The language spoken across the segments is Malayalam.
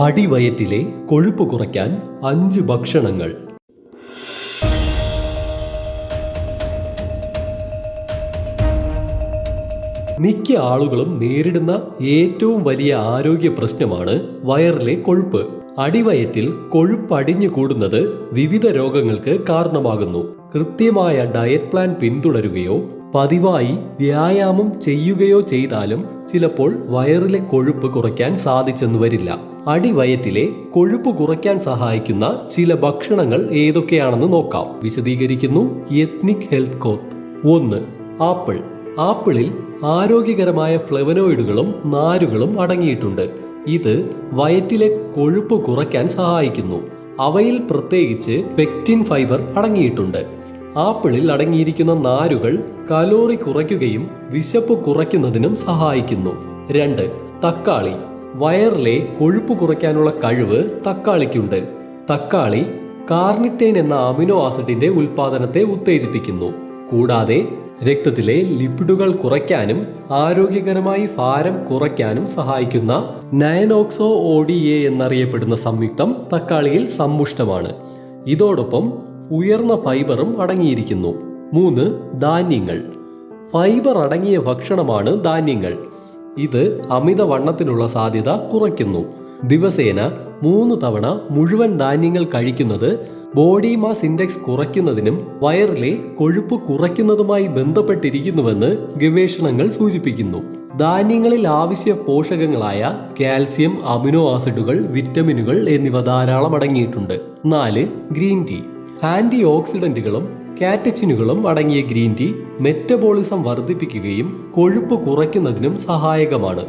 അടിവയറ്റിലെ കൊഴുപ്പ് കുറയ്ക്കാൻ അഞ്ച് ഭക്ഷണങ്ങൾ. മിക്ക ആളുകളും നേരിടുന്ന ഏറ്റവും വലിയ ആരോഗ്യ പ്രശ്നമാണ് വയറിലെ കൊഴുപ്പ്. അടിവയറ്റിൽ കൊഴുപ്പ് അടിഞ്ഞു കൂടുന്നത് വിവിധ രോഗങ്ങൾക്ക് കാരണമാകുന്നു. കൃത്യമായ ഡയറ്റ് പ്ലാൻ പിന്തുടരുകയോ പതിവായി വ്യായാമം ചെയ്യുകയോ ചെയ്താലും ചിലപ്പോൾ വയറിലെ കൊഴുപ്പ് കുറയ്ക്കാൻ സാധിച്ചെന്നു വരില്ല. അടിവയറ്റിലെ കൊഴുപ്പ് കുറയ്ക്കാൻ സഹായിക്കുന്ന ചില ഭക്ഷണങ്ങൾ ഏതൊക്കെയാണെന്ന് നോക്കാം. വിശദീകരിക്കുന്നു എത്നിക് ഹെൽത്ത് കോട്ട് ഒന്ന് ആപ്പിൾ. ആപ്പിളിൽ ആരോഗ്യകരമായ ഫ്ലവനോയിഡുകളും നാരുകളും അടങ്ങിയിട്ടുണ്ട്. ഇത് വയറ്റിലെ കൊഴുപ്പ് കുറയ്ക്കാൻ സഹായിക്കുന്നു. അവയിൽ പ്രത്യേകിച്ച് പെക്റ്റിൻ ഫൈബർ അടങ്ങിയിട്ടുണ്ട്. ആപ്പിളിൽ അടങ്ങിയിരിക്കുന്ന നാരുകൾ കലോറി കുറയ്ക്കുകയും വിശപ്പ് കുറയ്ക്കുന്നതിനും സഹായിക്കുന്നു. രണ്ട് തക്കാളി. വയറിലെ കൊഴുപ്പ് കുറയ്ക്കാനുള്ള കഴിവ് തക്കാളിക്കുണ്ട്. തക്കാളി കാർണിറ്റൈൻ എന്ന അമിനോ ആസിഡിന്റെ ഉൽപാദനത്തെ ഉത്തേജിപ്പിക്കുന്നു. കൂടാതെ രക്തത്തിലെ ലിപിഡുകൾ കുറയ്ക്കാനും ആരോഗ്യകരമായി ഭാരം കുറയ്ക്കാനും സഹായിക്കുന്ന നയനോക്സോ ഒ എന്നറിയപ്പെടുന്ന സംയുക്തം തക്കാളിയിൽ സമ്പുഷ്ടമാണ്. ഇതോടൊപ്പം ഉയർന്ന ഫൈബറും അടങ്ങിയിരിക്കുന്നു. മൂന്ന് ധാന്യങ്ങൾ. ഫൈബർ അടങ്ങിയ ഭക്ഷണമാണ് ധാന്യങ്ങൾ. ഇത് അമിതവണ്ണത്തിനുള്ള സാധ്യത കുറയ്ക്കുന്നു. ദിവസേന മൂന്ന് തവണ മുഴുവൻ ധാന്യങ്ങൾ കഴിക്കുന്നത് ബോഡി മാസ് ഇൻഡെക്സ് കുറയ്ക്കുന്നതിനും വയറിലെ കൊഴുപ്പ് കുറയ്ക്കുന്നതുമായി ബന്ധപ്പെട്ടിരിക്കുന്നുവെന്ന് ഗവേഷണങ്ങൾ സൂചിപ്പിക്കുന്നു. ധാന്യങ്ങളിൽ ആവശ്യ പോഷകങ്ങളായ കാൽസ്യം അമിനോ ആസിഡുകൾ വിറ്റമിനുകൾ എന്നിവ ധാരാളം അടങ്ങിയിട്ടുണ്ട്. നാല് ഗ്രീൻ ടീ. ആന്റി ഓക്സിഡന്റുകളും കാറ്റച്ചിനുകളും അടങ്ങിയ ഗ്രീൻ ടീ മെറ്റബോളിസം വർദ്ധിപ്പിക്കുകയും കൊഴുപ്പ് കുറയ്ക്കുന്നതിനും സഹായകമാണ്.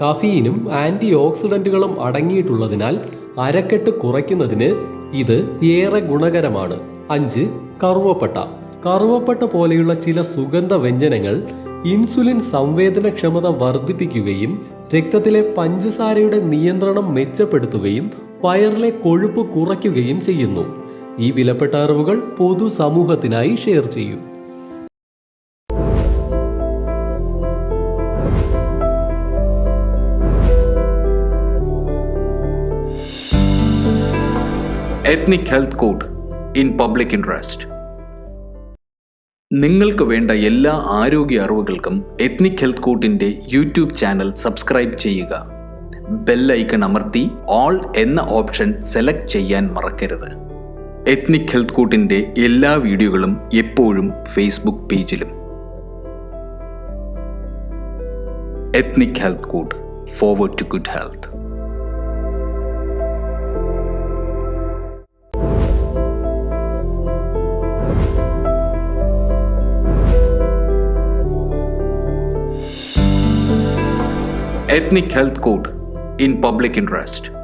കഫീനും ആന്റി ഓക്സിഡന്റുകളും അടങ്ങിയിട്ടുള്ളതിനാൽ അരക്കെട്ട് കുറയ്ക്കുന്നതിന് ഇത് ഏറെ ഗുണകരമാണ്. അഞ്ച് കറുവപ്പട്ട. കറുവപ്പട്ട പോലെയുള്ള ചില സുഗന്ധ വ്യഞ്ജനങ്ങൾ ഇൻസുലിൻ സംവേദനക്ഷമത വർദ്ധിപ്പിക്കുകയും രക്തത്തിലെ പഞ്ചസാരയുടെ നിയന്ത്രണം മെച്ചപ്പെടുത്തുകയും വയറിലെ കൊഴുപ്പ് കുറയ്ക്കുകയും ചെയ്യുന്നു. ഈ വിലപ്പെട്ട അറിവുകൾ പൊതുസമൂഹത്തിനായി ഷെയർ ചെയ്യൂ. Ethnic health code in public interest നിങ്ങൾക്ക് വേണ്ട എല്ലാ ആരോഗ്യ അറിവുകൾക്കും എത്നിക് ഹെൽത്ത് കോട്ടിന്റെ യൂട്യൂബ് ചാനൽ സബ്സ്ക്രൈബ് ചെയ്യുക. ബെൽ ഐക്കൺ അമർത്തി ഓൾ എന്ന ഓപ്ഷൻ സെലക്ട് ചെയ്യാൻ മറക്കരുത്. എത്നിക് ഹെൽത്ത് കോട്ടിന്റെ എല്ലാ വീഡിയോകളും എപ്പോഴും ഫേസ്ബുക്ക് പേജിലും. Ethnic health code forward to good health ethnic health code in public interest.